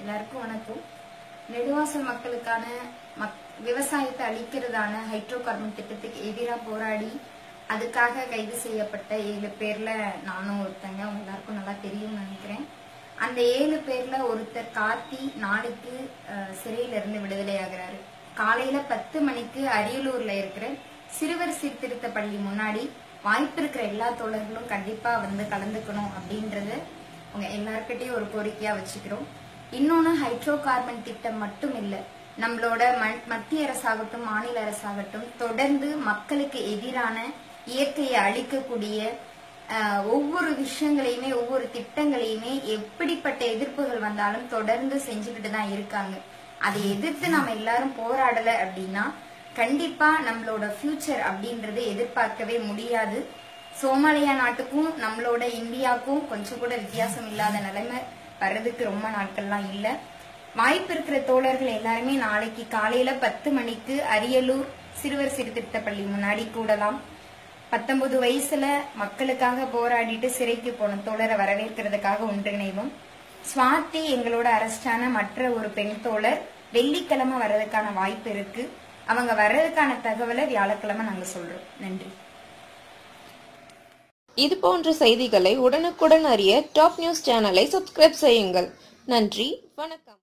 எல்லாருக்கும் வணக்கம். நெடுவாசல் மக்களுக்கான விவசாயத்தை அளிக்கிறதான ஹைட்ரோ கார்பன் திட்டத்துக்கு எதிராக போராடி அதுக்காக கைது செய்யப்பட்ட ஏழு பேர்ல நானும் ஒருத்தங்க. அவங்க எல்லாருக்கும் நல்லா தெரியும்னு நினைக்கிறேன். அந்த ஏழு பேர்ல ஒருத்தர் கார்த்தி நாளைக்கு சிறையில இருந்து விடுதலை ஆகிறாரு காலையில பத்து மணிக்கு அரியலூர்ல இருக்கிற சிறுவர் சீர்திருத்த பள்ளி முன்னாடி வாய்ப்பு இருக்கிற எல்லா தோழர்களும் கண்டிப்பா வந்து கலந்துக்கணும் அப்படின்றது உங்க எல்லார்கிட்டயும் ஒரு கோரிக்கையா வச்சுக்கிறோம். இன்னொன்னு ஹைட்ரோ கார்பன் திட்டம் மட்டும் இல்லை நம்மளோட ம- மத்திய அரசாகட்டும் மாநில அரசாகட்டும் தொடர்ந்து மக்களுக்கு எதிரான இயற்கையை அழிக்கக்கூடிய ஒவ்வொரு விஷயங்களையுமே ஒவ்வொரு திட்டங்களையுமே எப்படிப்பட்ட எதிர்ப்புகள் வந்தாலும் தொடர்ந்து செஞ்சுக்கிட்டு தான் இருக்காங்க. அதை எதிர்த்து நாம எல்லாரும் போராடல அப்படின்னா கண்டிப்பாக நம்மளோட ஃப்யூச்சர் அப்படின்றது எதிர்பார்க்கவே முடியாது. சோமாலியா நாட்டுக்கும் நம்மளோட இந்தியாவுக்கும் கொஞ்சம் கூட வித்தியாசம் இல்லாத நிலைமை வர்றதுக்கு ரொம்ப நாட்கள்லாம் இல்லை. வாய்ப்பு இருக்கிற தோழர்கள் எல்லாருமே நாளைக்கு காலையில பத்து மணிக்கு அரியலூர் சிறுவர் சீர்திருத்த பள்ளி முன்னாடி கூடலாம். பத்தொன்பது வயசுல மக்களுக்காக போராடிட்டு சிறைக்கு போன தோழரை வரவேற்கிறதுக்காக ஒன்றிணைவோம். சுவாதி எங்களோட அரஸ்டான மற்ற ஒரு பெண் தோழர் வெள்ளிக்கிழமை வர்றதுக்கான வாய்ப்பு இருக்கு. அவங்க வர்றதுக்கான தகவலை வியாழக்கிழமை நாங்க சொல்றோம். நன்றி. இது போன்ற செய்திகளை உடனுக்குடன் அறிய டாப் நியூஸ் சேனலை சப்ஸ்கிரைப் செய்யுங்கள். நன்றி. வணக்கம்.